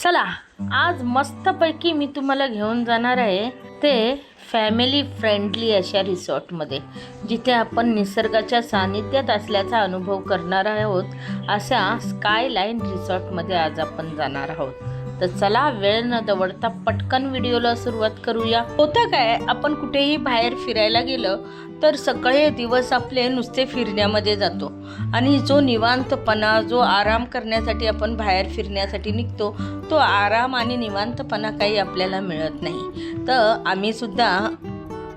चला आज मस्तपैकी मी तुम्हाला घेऊन जाणार आहे ते फॅमिली फ्रेंडली अशा रिसॉर्टमध्ये जिथे आपण निसर्गाच्या सानिध्यात असल्याचा अनुभव करणार आहोत अशा स्कायलाईन रिसॉर्टमध्ये आज आपण जाणार आहोत. तर चला वेळ न दवडता पटकन व्हिडिओला सुरुवात करूया. होतं काय आपण कुठेही बाहेर फिरायला गेलं तर सगळे दिवस आपले नुसते फिरण्यामध्ये जातो. आणि जो निवांतपणा जो आराम करण्यासाठी आपण बाहेर फिरण्यासाठी निघतो तो आराम आणि निवांतपणा काही आपल्याला मिळत नाही. तर आम्हीसुद्धा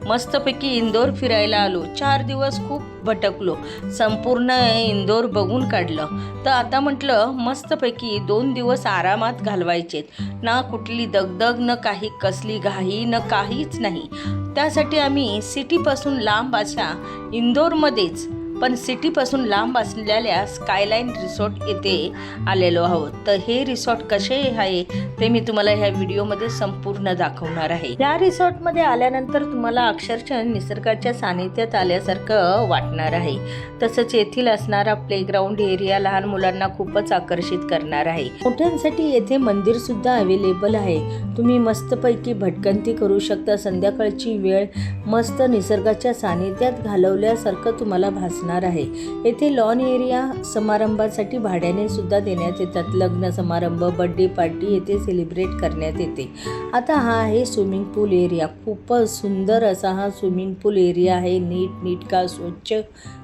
मस्तपैकी इंदोर फिरायला आलो. चार दिवस खूप भटकलो. संपूर्ण इंदोर बघून काढलं. तर आता म्हटलं मस्तपैकी दोन दिवस आरामात घालवायचेत. ना कुठली दगदग न काही कसली घाई न काहीच नाही. त्यासाठी आम्ही सिटीपासून लांब अशा इंदोरमध्येच पण सिटीपासून लांब असलेल्या स्कायलाईन रिसॉर्ट येथे आलेलो आहोत. तर हे रिसॉर्ट कसे आहे ते मी तुम्हाला ह्या व्हिडिओमध्ये संपूर्ण दाखवणार आहे. या रिसॉर्टमध्ये आल्यानंतर तुम्हाला अक्षरशः निसर्गाच्या सानिध्यात आल्यासारखं वाटणार आहे. तसंच येथील असणारा प्लेग्राऊंड एरिया लहान मुलांना खूपच आकर्षित करणार आहे. मोठ्यांसाठी येथे मंदिर सुद्धा अवेलेबल आहे. तुम्ही मस्तपैकी भटकंती करू शकता. संध्याकाळची वेळ मस्त निसर्गाच्या सानिध्यात घालवल्यासारखं तुम्हाला भासणार आहे. येथे लॉन एरिया समारंभासाठी भाड्याने सुद्धा देण्यात येतात. लग्न समारंभ बर्थडे पार्टी येथे सेलिब्रेट करण्यात येते. आता हा आहे स्विमिंग पूल एरिया खूपच सुंदर असा हा स्विमिंग पूल एरिया आहे. नीट नीटका स्वच्छ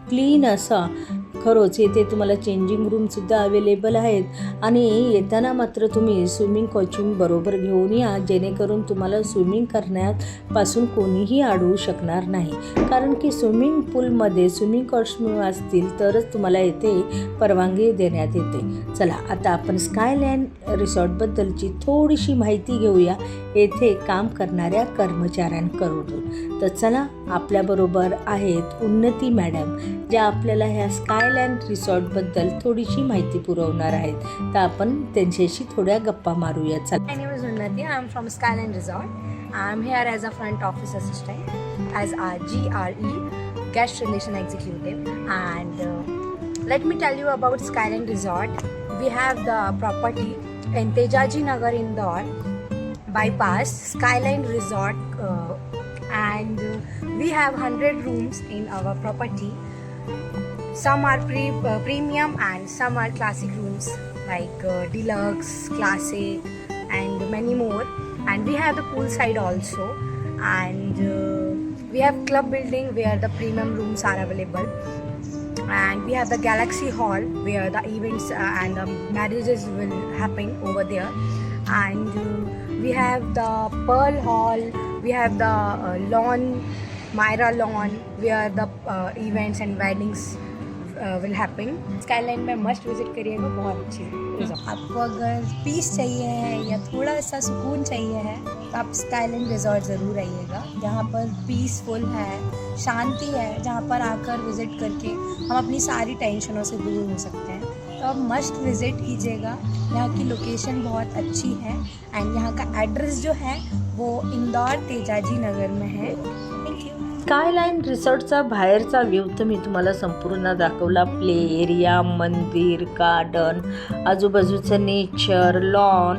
क्लीन असा. खरोच येथे तुम्हाला चेंजिंग रूमसुद्धा अवेलेबल आहेत. आणि येताना मात्र तुम्ही स्विमिंग कॉस्च्युम बरोबर घेऊन या जेणेकरून तुम्हाला स्विमिंग करण्यापासून कोणीही अडवू शकणार नाही. कारण की स्विमिंग पूलमध्ये स्विमिंग कॉस्ट्यूम असतील तरच तुम्हाला येथे परवानगी देण्यात येते. चला आता आपण स्कायलँड रिसॉर्टबद्दलची थोडीशी माहिती घेऊया. येथे काम करणाऱ्या कर्मचाऱ्यांकडून. तर चला आपल्याबरोबर आहेत उन्नती मॅडम. ज्या आपल्याला ह्या स्कायलँड रिसॉर्टबद्दल थोडीशी माहिती पुरवणार आहेत. तर आपण त्यांच्याशी थोड्या गप्पा मारूया. चाल. I am from Skyland resort I am here as a front office assistant as R G R E guest relation executive and let me tell you about Skyland resort we have the property in Tejaji Nagar Indore bypass Skyland resort and we have hundred rooms in our property Some are pre- uh, premium and some are classic rooms like uh, deluxe, classic, and many more. And we have the poolside also, and uh, we have club building where the premium rooms are available. And we have the Galaxy Hall where the events uh, and the marriages will happen over there. And uh, we have the Pearl Hall, we have the uh, lawn, Myra lawn where the uh, events and weddings will happen. Skyline में must visit करिएगा बहुत अच्छी resort. आपको अगर piece चाहिए है या थोड़ा सा सुकून चाहिए है तो आप स्काईलैंड रिजॉर्ट ज़रूर आइएगा जहाँ पर पीसफुल है शांति है जहाँ पर आकर विज़िट करके हम अपनी सारी टेंशनों से दूर हो सकते हैं। तो आप मस्ट विज़िट कीजिएगा। यहाँ की लोकेशन बहुत अच्छी है एंड यहाँ का एड्रेस जो है वो इंदौर तेजाजी नगर में है। स्कायलाईन रिसॉर्टचा बाहेरचा व्ह्यू तर मी तुम्हाला संपूर्ण दाखवला. प्ले एरिया मंदिर गार्डन आजूबाजूचं नेचर लॉन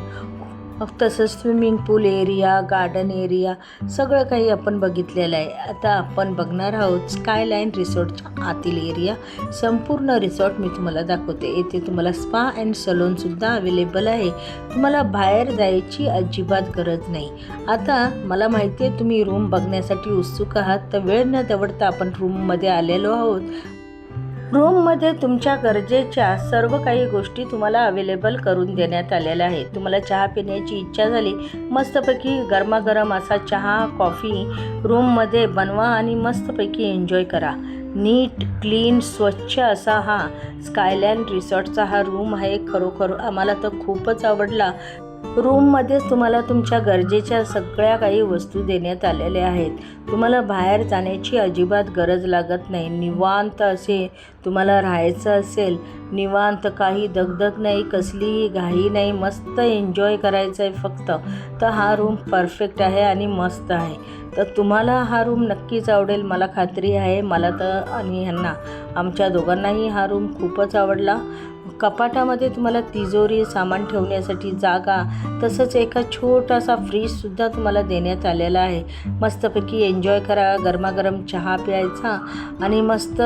तसंच swimming pool area garden area सगळं काही आपण बघितलेलं आहे. आता आपण बघणार आहोत स्कायलाईन रिसॉर्टच्या आतील एरिया संपूर्ण रिसॉर्ट मी तुम्हाला दाखवते. येथे तुम्हाला स्पा अँड सलोनसुद्धा अवेलेबल आहे. तुम्हाला बाहेर जायची अजिबात गरज नाही. आता मला माहिती आहे तुम्ही रूम बघण्यासाठी उत्सुक आहात. तर वेळ न दवडता आपण रूममध्ये आलेलो आहोत. रूममध्ये तुमच्या गरजेच्या सर्व काही गोष्टी तुम्हाला अवेलेबल करून देण्यात आलेल्या आहेत. तुम्हाला चहा पिण्याची इच्छा झाली मस्तपैकी गरमागरम असा चहा कॉफी रूममध्ये बनवा आणि मस्तपैकी एन्जॉय करा. नीट क्लीन स्वच्छ असा हा स्कायलँड रिसॉर्टचा हा रूम आहे. खरोखर आम्हाला तर खूपच आवडला. रूममध्येच तुम्हाला तुमच्या गरजेच्या सगळ्या काही वस्तू देण्यात आलेल्या आहेत. तुम्हाला बाहेर जाण्याची अजिबात गरज लागत नाही. निवांत असे तुम्हाला राहायचं असेल निवांत काही दगदग नाही कसलीही घाई नाही मस्त एन्जॉय करायचं आहे फक्त. तर हा रूम परफेक्ट आहे आणि मस्त आहे. तर तुम्हाला हा रूम नक्कीच आवडेल. मला खात्री आहे. मला तर आणि ह्यांना आमच्या दोघांनाही हा रूम खूपच आवडला. कपाटामध्ये तुम्हाला तिजोरी सामान ठेवण्यासाठी जागा तसंच एका छोटासा फ्रीजसुद्धा तुम्हाला देण्यात आलेला आहे. मस्तपैकी एन्जॉय करा गरमागरम चहा प्यायचा आणि मस्त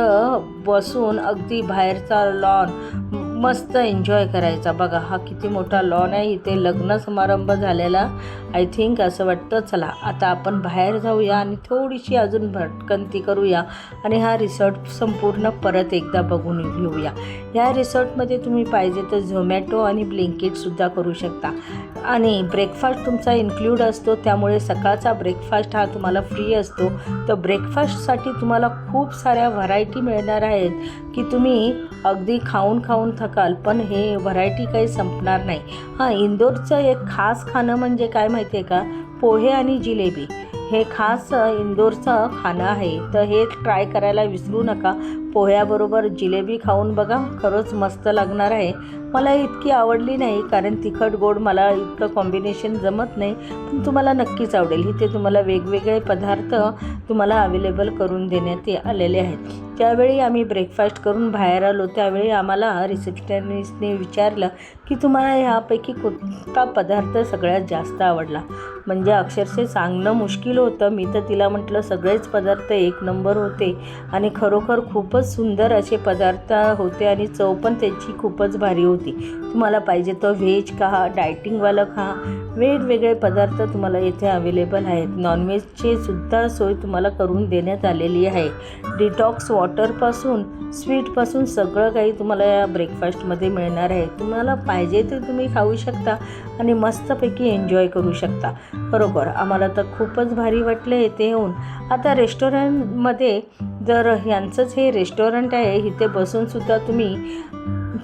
बसून अगदी बाहेरचा लॉन मस्त एन्जॉय करायचा. बघा हा किती मोठा लॉन आहे. इथे लग्न समारंभ झालेला. आय थिंक असं वाटतं चला आता आपण बाहेर जाऊया आणि थोडीशी अजून भटकंती करूया आणि हा रिसॉर्ट संपूर्ण परत एकदा बघून घेऊया. या रिसॉर्टमध्ये तुम्ही पाहिजे तर झोमॅटो आणि ब्लिंकिटसुद्धा करू शकता. आणि ब्रेकफास्ट तुमचा इन्क्लूड असतो त्यामुळे सकाळचा ब्रेकफास्ट हा तुम्हाला फ्री असतो. तर ब्रेकफास्टसाठी तुम्हाला खूप साऱ्या व्हरायटी मिळणार आहेत की तुम्ही अगदी खाऊन खाऊन शकाल पण हे व्हरायटी काही संपणार नाही. हां इंदोरचं एक खास खाणं म्हणजे काय माहिती आहे का? पोहे आणि जिलेबी. हे खास इंदोरचं खाणं आहे. तर हे ट्राय करायला विसरू नका. पोह्याबरोबर जिलेबी खाऊन बघा. खरंच मस्त लागणार आहे. मला इतकी आवडली नाही कारण तिखट गोड मला इतकं कॉम्बिनेशन जमत नाही. पण तुम्हाला नक्कीच आवडेल. इथे तुम्हाला वेगवेगळे पदार्थ तुम्हाला अवेलेबल करून देण्यात ये- आलेले आहेत. त्यावेळी आम्ही ब्रेकफास्ट करून बाहेर आलो त्यावेळी आम्हाला रिसेप्शनिस्टने विचारलं की तुम्हाला ह्यापैकी कोणता पदार्थ सगळ्यात जास्त आवडला? म्हणजे अक्षरशः सांगणं मुश्किल होतं. मी तर तिला म्हटलं सगळेच पदार्थ एक नंबर होते आणि खरोखर खूपच सुंदर असे पदार्थ होते आणि चव पण त्याची खूपच भारी होती. तुम्हाला पाहिजे तर व्हेज खा डायटिंगवालं खा. वेगवेगळे पदार्थ तुम्हाला इथे अवेलेबल आहेत. नॉनव्हेजची सुद्धा सोय तुम्हाला करून देण्यात आलेली आहे. डिटॉक्स वॉटरपासून स्वीटपासून सगळं काही तुम्हाला या ब्रेकफास्टमध्ये मिळणार आहे. तुम्हाला पाहिजे ते तुम्ही खाऊ शकता आणि मस्तपैकी एन्जॉय करू शकता. बरोबर आम्हाला तर खूपच भारी वाटलं येथे येऊन. आता रेस्टॉरंटमध्ये जर ह्यांचंच हे रेस्टॉरंट आहे इथे बसूनसुद्धा तुम्ही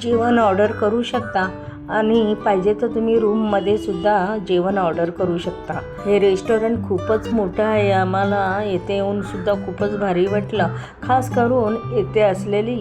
जेवण ऑर्डर करू शकता आणि पाहिजे तर तुम्ही रूममध्ये सुद्धा जेवण ऑर्डर करू शकता. हे रेस्टॉरंट खूपच मोठं आहे आम्हाला येथे येऊन सुद्धा खूपच भारी वाटलं. खास करून येथे असलेली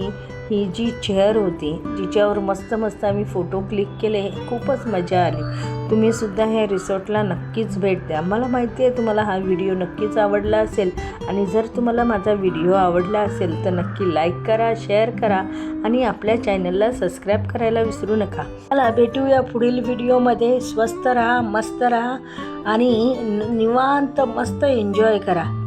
ही जी चेअर होती जिच्यावर मस्त मस्त आम्ही फोटो क्लिक केले खूपच मजा आली. तुम्ही सुद्धा ह्या रिसॉर्टला नक्कीच भेट द्या. मला माहिती आहे तुम्हाला हा व्हिडिओ नक्कीच आवडला असेल. आणि जर तुम्हाला माझा व्हिडिओ आवडला असेल तर नक्की लाईक करा शेअर करा आणि आपल्या चॅनलला सबस्क्राईब करायला विसरू नका. मला भेटूया पुढील व्हिडिओमध्ये स्वस्त राहा मस्त राहा आणि निवांत मस्त एन्जॉय करा.